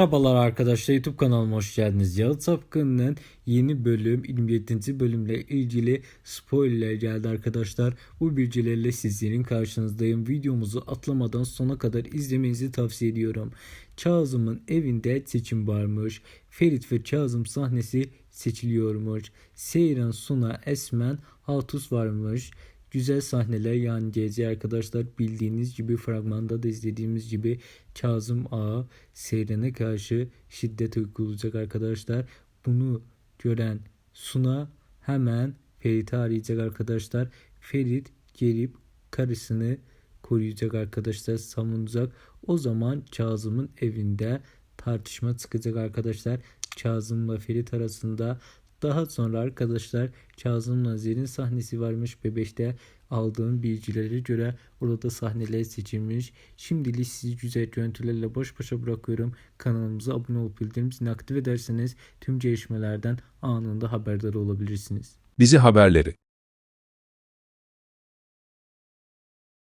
Merhabalar arkadaşlar YouTube kanalıma hoş geldiniz. Yalı Sapkın'ın yeni bölüm 27. bölümle ilgili spoiler geldi arkadaşlar. Bu bilgilerle sizlerin karşınızdayım. Videomuzu atlamadan sona kadar izlemenizi tavsiye ediyorum. Kazım'ın evinde seçim varmış. Ferit ve Kazım sahnesi seçiliyormuş. Seyran, Suna, Esmen, Hatus varmış. Güzel sahneler yani gezi arkadaşlar bildiğiniz gibi fragmanda da izlediğimiz gibi Kazım Ağa Seyren'e karşı şiddet uygulayacak arkadaşlar. Bunu gören Suna hemen Ferit'i arayacak arkadaşlar. Ferit gelip karısını koruyacak arkadaşlar savunacak. O zaman Kazım'ın evinde tartışma çıkacak arkadaşlar. Kazım'la Ferit arasında daha sonra arkadaşlar Kazım'la Zer'in sahnesi varmış Bebeş'te aldığım bilgilere göre orada sahneler seçilmiş. Şimdilik sizi güzel görüntülerle baş başa bırakıyorum. Kanalımıza abone olup bildirim zilini aktif ederseniz tüm gelişmelerden anında haberdar olabilirsiniz. Dizi haberleri